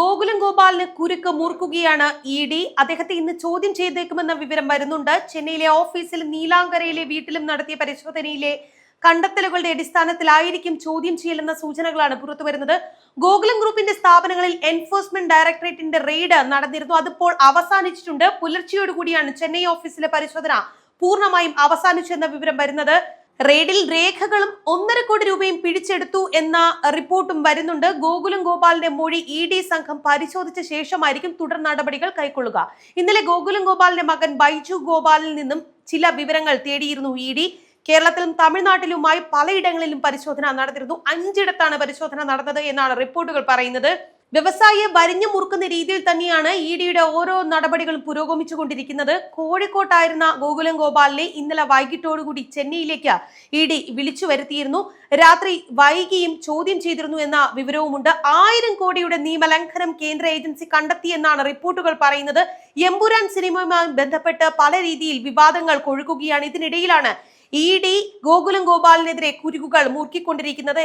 ഗോകുലം ഗോപാലിന് കുരുക്ക് മൂർക്കുകയാണ് E D. അദ്ദേഹത്തെ ഇന്ന് ചോദ്യം ചെയ്തേക്കുമെന്ന വിവരം വരുന്നുണ്ട്. ചെന്നൈയിലെ ഓഫീസിൽ നീലാങ്കരയിലെ വീട്ടിലും നടത്തിയ പരിശോധനയിലെ കണ്ടെത്തലുകളുടെ അടിസ്ഥാനത്തിലായിരിക്കും ചോദ്യം ചെയ്യലെന്ന സൂചനകളാണ് പുറത്തു വരുന്നത്. ഗോകുലം ഗ്രൂപ്പിന്റെ സ്ഥാപനങ്ങളിൽ എൻഫോഴ്സ്മെന്റ് ഡയറക്ടറേറ്റിന്റെ റെയ്ഡ് നടന്നിരുന്നു. അതിപ്പോൾ അവസാനിച്ചിട്ടുണ്ട്. പുലർച്ചെയോടുകൂടിയാണ് ചെന്നൈ ഓഫീസിലെ പരിശോധന പൂർണമായും അവസാനിച്ചെന്ന വിവരം വരുന്നത്. റെയ്ഡിൽ രേഖകളും ഒന്നര കോടി രൂപയും പിടിച്ചെടുത്തു എന്ന റിപ്പോർട്ടും വരുന്നുണ്ട്. ഗോകുലം ഗോപാലിന്റെ മൊഴി ഇ ഡി സംഘം പരിശോധിച്ച ശേഷമായിരിക്കും തുടർ നടപടികൾ കൈക്കൊള്ളുക. ഇന്നലെ ഗോകുലം ഗോപാലിന്റെ മകൻ ബൈജു ഗോപാലിൽ നിന്നും ചില വിവരങ്ങൾ തേടിയിരുന്നു ഇ ഡി. കേരളത്തിലും തമിഴ്നാട്ടിലുമായി പലയിടങ്ങളിലും പരിശോധന നടത്തിയിരുന്നു അഞ്ചിടത്താണ് പരിശോധന നടന്നത് എന്നാണ് റിപ്പോർട്ടുകൾ പറയുന്നത്. വ്യവസായിയെ വരിഞ്ഞു മുറുക്കുന്ന രീതിയിൽ തന്നെയാണ് ഇ ഡിയുടെ ഓരോ നടപടികളും പുരോഗമിച്ചുകൊണ്ടിരിക്കുന്നത്. കോഴിക്കോട്ടായിരുന്ന ഗോകുലം ഗോപാലിനെ ഇന്നലെ വൈകിട്ടോടുകൂടി ചെന്നൈയിലേക്ക് ഇ ഡി വിളിച്ചു വരുത്തിയിരുന്നു. രാത്രി വൈകിയും ചോദ്യം ചെയ്തിരുന്നു എന്ന വിവരവുമുണ്ട്. ആയിരം കോടിയുടെ നിയമലംഘനം കേന്ദ്ര ഏജൻസി കണ്ടെത്തിയെന്നാണ് റിപ്പോർട്ടുകൾ പറയുന്നത്. എമ്പുരാൻ സിനിമയുമായി ബന്ധപ്പെട്ട് പല രീതിയിൽ വിവാദങ്ങൾ കൊഴുക്കുകയാണ്. ഇതിനിടയിലാണ് ഇ ഡി ഗോകുലം ഗോപാലിനെതിരെ കുരുക്കുകൾ മുറുക്കിക്കൊണ്ടിരിക്കുന്നത്